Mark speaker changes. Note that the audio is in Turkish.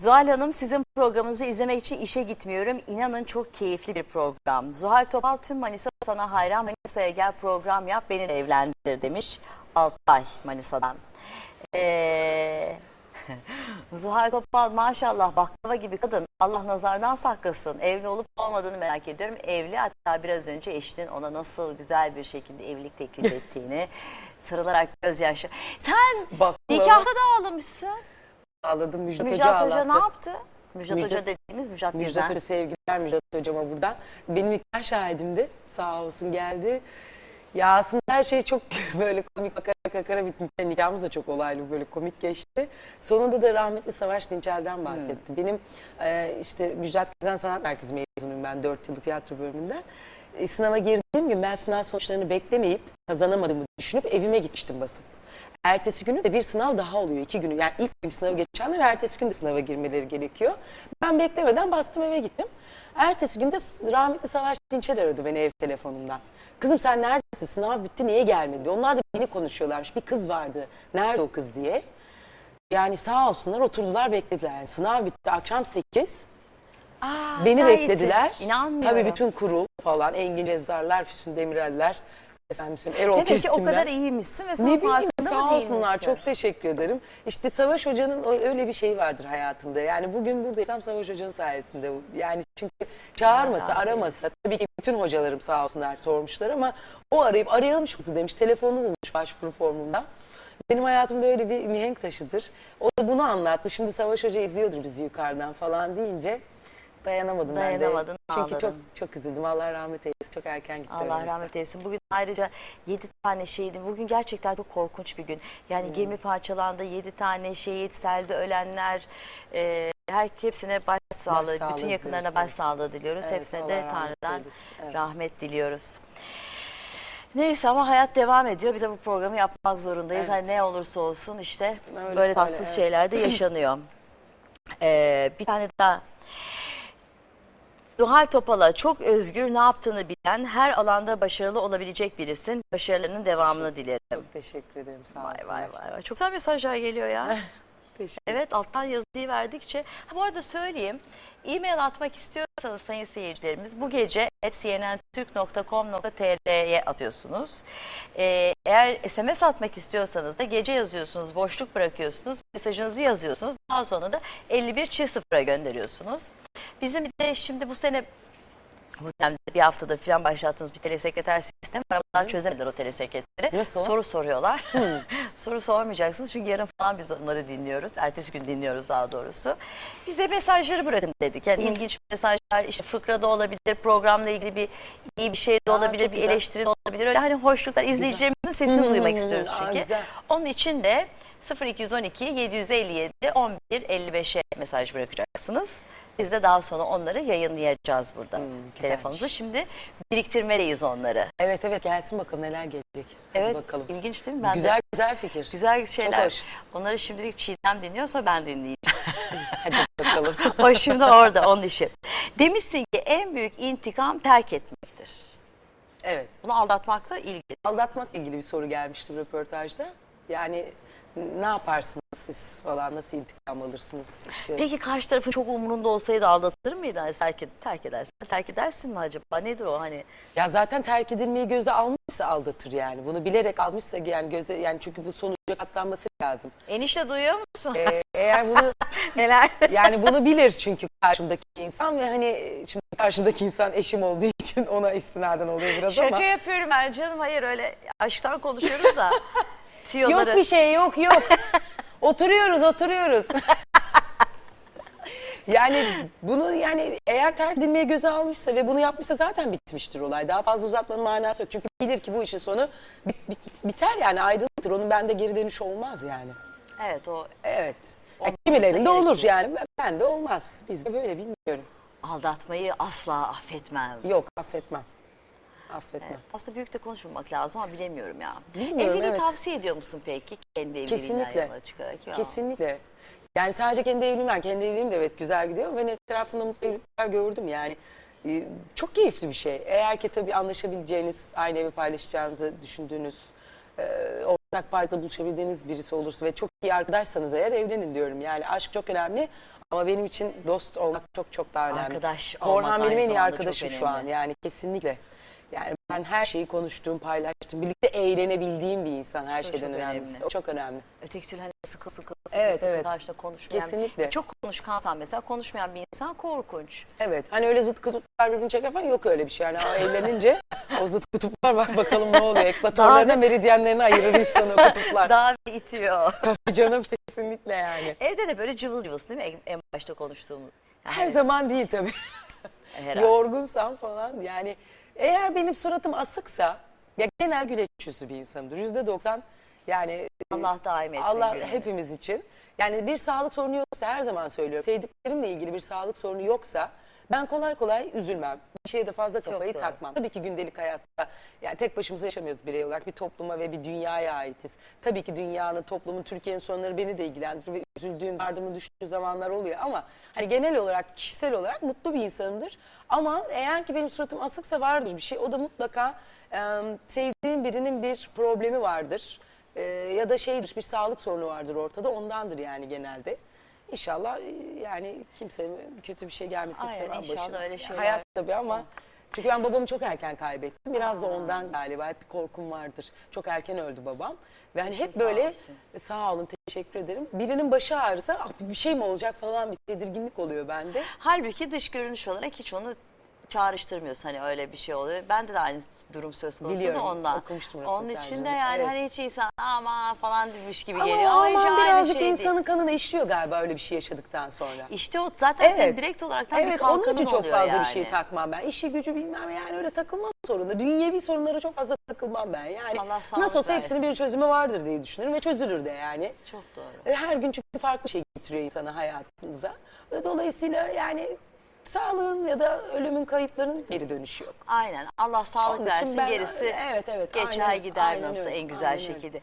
Speaker 1: Zuhal Hanım sizin programınızı izlemek için işe gitmiyorum. İnanın çok keyifli bir program. Zuhal Topal tüm Manisa sana hayran Manisa'ya gel program yap beni de evlendir demiş Altay Manisa'dan. Ee, Zuhal Topal maşallah baklava gibi kadın. Allah nazardan saklasın. Evli olup olmadığını merak ediyorum. Evli hatta biraz önce eşinin ona nasıl güzel bir şekilde evlilik teklif ettiğini sarılarak gözyaşı. Sen
Speaker 2: Baklava.
Speaker 1: nikahta da ağlamışsın.
Speaker 2: Ağladım Müjdat, Hoca
Speaker 1: Müjdat
Speaker 2: ağlattı.
Speaker 1: Hoca ne yaptı? Müjdat,
Speaker 2: Müjdat-
Speaker 1: Hoca dediğimiz Müjdat
Speaker 2: Müjdat
Speaker 1: Güzel.
Speaker 2: Hoca sevgiler Müjdat Hocama buradan. Benim nikah şahidimdi. Sağ olsun geldi. Ya aslında her şey çok böyle komik kakara kakara bitti. Nikahımız da çok olaylı böyle komik geçti. Sonunda da rahmetli Savaş Dinçel'den bahsetti. Benim e, işte Müjdat Gezen Sanat Merkezi mezunuyum ben 4 yıllık tiyatro bölümünden. Sınava girdiğim gün ben sınav sonuçlarını beklemeyip kazanamadığımı düşünüp evime gitmiştim basıp. Ertesi günü de bir sınav daha oluyor. iki günü. Yani ilk gün sınavı geçenler ertesi gün de sınava girmeleri gerekiyor. Ben beklemeden bastım eve gittim. Ertesi günde rahmetli Savaş Dinçer aradı beni ev telefonumdan. Kızım sen neredesin? Sınav bitti niye gelmedi? Onlar da beni konuşuyorlarmış. Bir kız vardı. Nerede o kız diye. Yani sağ olsunlar oturdular beklediler. Yani sınav bitti akşam 8.
Speaker 1: Aa,
Speaker 2: Beni beklediler.
Speaker 1: İnanmıyorum.
Speaker 2: Tabii bütün kurul falan. Engin Cezzarlar, Füsun Demireller. Efendim söyleyeyim Erol
Speaker 1: Demek ki o
Speaker 2: Keskinler.
Speaker 1: kadar iyiymişsin ve sen
Speaker 2: Ne bileyim
Speaker 1: farkında
Speaker 2: sağ
Speaker 1: mı
Speaker 2: olsunlar çok teşekkür ederim. İşte Savaş Hoca'nın o- öyle bir şeyi vardır hayatımda. Yani bugün buradaysam Savaş Hoca'nın sayesinde. Yani çünkü çağırmasa aramasa tabii ki bütün hocalarım sağ olsunlar sormuşlar ama o arayıp arayalım şu kızı demiş. Telefonu bulmuş başvuru formunda. Benim hayatımda öyle bir mihenk taşıdır. O da bunu anlattı. Şimdi Savaş Hoca izliyordur bizi yukarıdan falan deyince dayanamadım ben de.
Speaker 1: Dayanamadın,
Speaker 2: Çünkü çok
Speaker 1: ağladın.
Speaker 2: çok üzüldüm. Allah rahmet eylesin. Çok erken gitti
Speaker 1: Allah
Speaker 2: aramızda.
Speaker 1: rahmet eylesin. Bugün ayrıca 7 tane şehidim. Bugün gerçekten çok korkunç bir gün. Yani
Speaker 2: Hmm.
Speaker 1: gemi parçalandı, 7 tane şehit, selde ölenler, e, her hepsine başsağlığı,
Speaker 2: Başsağlığı
Speaker 1: bütün yakınlarına
Speaker 2: diliyoruz,
Speaker 1: başsağlığı diliyoruz.
Speaker 2: Evet,
Speaker 1: Hepsine
Speaker 2: Allah
Speaker 1: de Tanrı'dan.
Speaker 2: Evet.
Speaker 1: rahmet diliyoruz. Neyse ama hayat devam ediyor. Bize bu programı yapmak zorundayız.
Speaker 2: Evet.
Speaker 1: Hani ne olursa olsun işte
Speaker 2: Öyle,
Speaker 1: böyle
Speaker 2: öyle,
Speaker 1: tatsız
Speaker 2: evet.
Speaker 1: şeyler de yaşanıyor. Ee, bir tane daha Zuhal Topal'a çok özgür, ne yaptığını bilen, her alanda başarılı olabilecek birisin. Başarılarının devamını dilerim.
Speaker 2: Çok teşekkür ederim. Sağ
Speaker 1: Vay
Speaker 2: olsunlar.
Speaker 1: vay vay. vay. Çok güzel mesajlar geliyor ya.
Speaker 2: Teşekkür
Speaker 1: Evet alttan yazıyı verdikçe. Ha, bu arada söyleyeyim. E-mail atmak istiyorsanız sayın seyircilerimiz bu gece cnntürk.com.tr'ye atıyorsunuz. Ee, eğer SMS atmak istiyorsanız da gece yazıyorsunuz, boşluk bırakıyorsunuz, mesajınızı yazıyorsunuz. Daha sonra da 51 çift sıfıra gönderiyorsunuz. Bizim de şimdi bu sene bu dönemde bir haftada falan başlattığımız bir telesekreter sistemi var ama daha çözemediler o telesekreteri.
Speaker 2: Nasıl?
Speaker 1: Soru soruyorlar. Soru sormayacaksınız çünkü yarın falan biz onları dinliyoruz. Ertesi gün dinliyoruz daha doğrusu. Bize mesajları bırakın dedik. Yani ilginç mesajlar işte fıkra da olabilir, programla ilgili bir iyi bir şey de
Speaker 2: Aa,
Speaker 1: olabilir,
Speaker 2: çok
Speaker 1: bir
Speaker 2: güzel.
Speaker 1: eleştiri de olabilir. Öyle hani hoşluklar izleyicilerimizin sesini duymak istiyoruz
Speaker 2: aa,
Speaker 1: çünkü.
Speaker 2: güzel.
Speaker 1: Onun için de 0212 757 11 55'e mesaj bırakacaksınız. Biz de daha sonra onları yayınlayacağız burada.
Speaker 2: Hmm, güzelmiş.
Speaker 1: Telefonunuzu şimdi biriktirmeliyiz onları.
Speaker 2: Evet evet gelsin bakalım neler gelecek.
Speaker 1: Evet,
Speaker 2: Hadi bakalım.
Speaker 1: ilginç değil mi? Ben de-
Speaker 2: güzel güzel fikir.
Speaker 1: Güzel şeyler.
Speaker 2: hoş.
Speaker 1: Onları şimdilik Çiğdem dinliyorsa ben dinleyeceğim.
Speaker 2: Hadi bakalım.
Speaker 1: o şimdi orada onun işi. Demişsin ki en büyük intikam terk etmektir.
Speaker 2: evet.
Speaker 1: Bunu aldatmakla ilgili.
Speaker 2: Aldatmakla ilgili bir soru gelmişti bu röportajda. Yani ne yaparsınız siz falan nasıl intikam alırsınız işte.
Speaker 1: Peki karşı tarafın çok umurunda olsaydı aldatır mıydı? Hani terk, ed- terk edersin. Terk edersin mi acaba? Nedir o hani?
Speaker 2: Ya zaten terk edilmeyi göze almışsa aldatır yani. Bunu bilerek almışsa yani göze yani çünkü bu sonuca katlanması lazım.
Speaker 1: Enişte duyuyor musun?
Speaker 2: Ee, eğer bunu
Speaker 1: Neler?
Speaker 2: yani bunu bilir çünkü karşımdaki insan ve hani şimdi karşımdaki insan eşim olduğu için ona istinaden oluyor biraz ama.
Speaker 1: Şaka yapıyorum ben canım. Hayır öyle aşktan konuşuyoruz da. Tüyoları.
Speaker 2: Yok bir şey yok yok. oturuyoruz oturuyoruz. yani bunu yani eğer terk edilmeye göze almışsa ve bunu yapmışsa zaten bitmiştir olay. Daha fazla uzatmanın manası yok. Çünkü bilir ki bu işin sonu bit- bit- biter yani ayrılır. Onun bende geri dönüş olmaz yani.
Speaker 1: Evet o
Speaker 2: Evet. Ya
Speaker 1: Olması
Speaker 2: kimilerinde olur yani. Ben- de olmaz. Bizde böyle bilmiyorum.
Speaker 1: aldatmayı asla affetmem.
Speaker 2: Yok affetmem. Affetmem.
Speaker 1: Evet, Aslında büyük de konuşmamak lazım ama bilemiyorum ya.
Speaker 2: Bilmiyorum,
Speaker 1: Evliliği
Speaker 2: evet.
Speaker 1: tavsiye ediyor musun peki? Kendi evliliğinden
Speaker 2: Kesinlikle.
Speaker 1: yola çıkarak. Ya.
Speaker 2: Kesinlikle. Yani sadece kendi evliliğim, ben kendi evliliğim de evet güzel gidiyor. Ben etrafımda mutlu evlilikler gördüm yani. Ee, Çok keyifli bir şey. Eğer ki tabii anlaşabileceğiniz, aynı evi paylaşacağınızı düşündüğünüz e, ortak payda buluşabildiğiniz birisi olursa ve çok iyi arkadaşsanız eğer evlenin diyorum. Yani aşk çok önemli ama benim için dost olmak çok çok daha önemli.
Speaker 1: Arkadaş
Speaker 2: Korhan
Speaker 1: olmak
Speaker 2: benim
Speaker 1: aynı
Speaker 2: en iyi
Speaker 1: zamanda çok
Speaker 2: arkadaşım şu an
Speaker 1: önemli.
Speaker 2: yani kesinlikle. Yani ben her şeyi konuştuğum, paylaştım. Birlikte eğlenebildiğim bir insan her
Speaker 1: Çok,
Speaker 2: şeyden
Speaker 1: çok
Speaker 2: önemlisi.
Speaker 1: önemli.
Speaker 2: O çok önemli.
Speaker 1: Öteki türlü hani sıkı sıkı sıkı
Speaker 2: Evet,
Speaker 1: sıkı
Speaker 2: evet.
Speaker 1: karşıda konuşmayan.
Speaker 2: Kesinlikle.
Speaker 1: Çok konuşkansan mesela konuşmayan bir insan korkunç.
Speaker 2: Evet hani öyle zıt kutuplar birbirini çeker falan yok öyle bir şey. Yani evlenince o zıt kutuplar bak bakalım ne oluyor. Ekvatorlarına meridyenlerini ayırır insanı o kutuplar.
Speaker 1: Daha bir itiyor.
Speaker 2: Canım kesinlikle yani.
Speaker 1: Evde de böyle cıvıl cıvılsın değil mi? En başta konuştuğumuz. Yani
Speaker 2: Her zaman değil tabii.
Speaker 1: herhalde.
Speaker 2: Yorgunsam falan yani eğer benim suratım asıksa ya genel güleç yüzlü bir insanımdır. Yüzde doksan yani
Speaker 1: Allah daim etsin.
Speaker 2: Allah
Speaker 1: gününü.
Speaker 2: hepimiz için. Yani bir sağlık sorunu yoksa her zaman söylüyorum. Sevdiklerimle ilgili bir sağlık sorunu yoksa ben kolay kolay üzülmem. Bir şeye de fazla kafayı
Speaker 1: doğru.
Speaker 2: takmam. Tabii ki gündelik hayatta yani tek başımıza yaşamıyoruz birey olarak. Bir topluma ve bir dünyaya aitiz. Tabii ki dünyanın, toplumun, Türkiye'nin sorunları beni de ilgilendirir ve üzüldüğüm, yardımı düştüğü zamanlar oluyor ama hani genel olarak, kişisel olarak mutlu bir insanımdır. Ama eğer ki benim suratım asıksa vardır bir şey. O da mutlaka e, sevdiğim birinin bir problemi vardır. Ee, ya da şeydir bir sağlık sorunu vardır ortada ondandır yani genelde. İnşallah e, yani kimse kötü bir şey gelmesin
Speaker 1: Aynen,
Speaker 2: istemem
Speaker 1: inşallah
Speaker 2: başına.
Speaker 1: öyle şeyler-
Speaker 2: Hayat tabii ama çünkü ben babamı çok erken kaybettim. Biraz da ondan galiba hep bir korkum vardır. Çok erken öldü babam. Ve hani hep
Speaker 1: sağ
Speaker 2: böyle
Speaker 1: olsun.
Speaker 2: sağ olun teşekkür ederim. Birinin başı ağrısa "Ah, bir şey mi olacak falan bir tedirginlik oluyor bende.
Speaker 1: Halbuki dış görünüş olarak hiç onu çağrıştırmıyorsun hani öyle bir şey oluyor. Bende de aynı durum söz konusu
Speaker 2: Biliyorum,
Speaker 1: da ondan.
Speaker 2: okumuştum
Speaker 1: Onun için de
Speaker 2: röportajını.
Speaker 1: yani
Speaker 2: Evet.
Speaker 1: hani hiç insan ama falan demiş gibi
Speaker 2: Ama
Speaker 1: geliyor.
Speaker 2: o
Speaker 1: Ama hiç
Speaker 2: aman
Speaker 1: aynı
Speaker 2: birazcık
Speaker 1: şey değil.
Speaker 2: insanın kanına işliyor galiba öyle bir şey yaşadıktan sonra.
Speaker 1: İşte o zaten senin direkt olarak bir
Speaker 2: Evet onun için çok
Speaker 1: oluyor
Speaker 2: fazla
Speaker 1: yani.
Speaker 2: bir şey takmam ben. İşi gücü bilmem yani öyle takılmam sorunda. Dünyevi sorunlara çok fazla takılmam ben. Yani
Speaker 1: Allah sağlık
Speaker 2: nasıl olsa hepsinin bir çözümü vardır diye düşünürüm ve çözülür de yani.
Speaker 1: Çok doğru.
Speaker 2: E, Her gün çünkü farklı şey getiriyor insana hayatınıza. Ve Dolayısıyla yani sağlığın ya da ölümün kayıpların geri dönüşü yok.
Speaker 1: Aynen. Allah sağlık
Speaker 2: Onun için
Speaker 1: versin
Speaker 2: ben-
Speaker 1: gerisi
Speaker 2: evet evet
Speaker 1: geçer
Speaker 2: aynen-
Speaker 1: gider
Speaker 2: aynen
Speaker 1: nasıl
Speaker 2: öyle,
Speaker 1: en güzel
Speaker 2: aynen öyle.
Speaker 1: şekilde.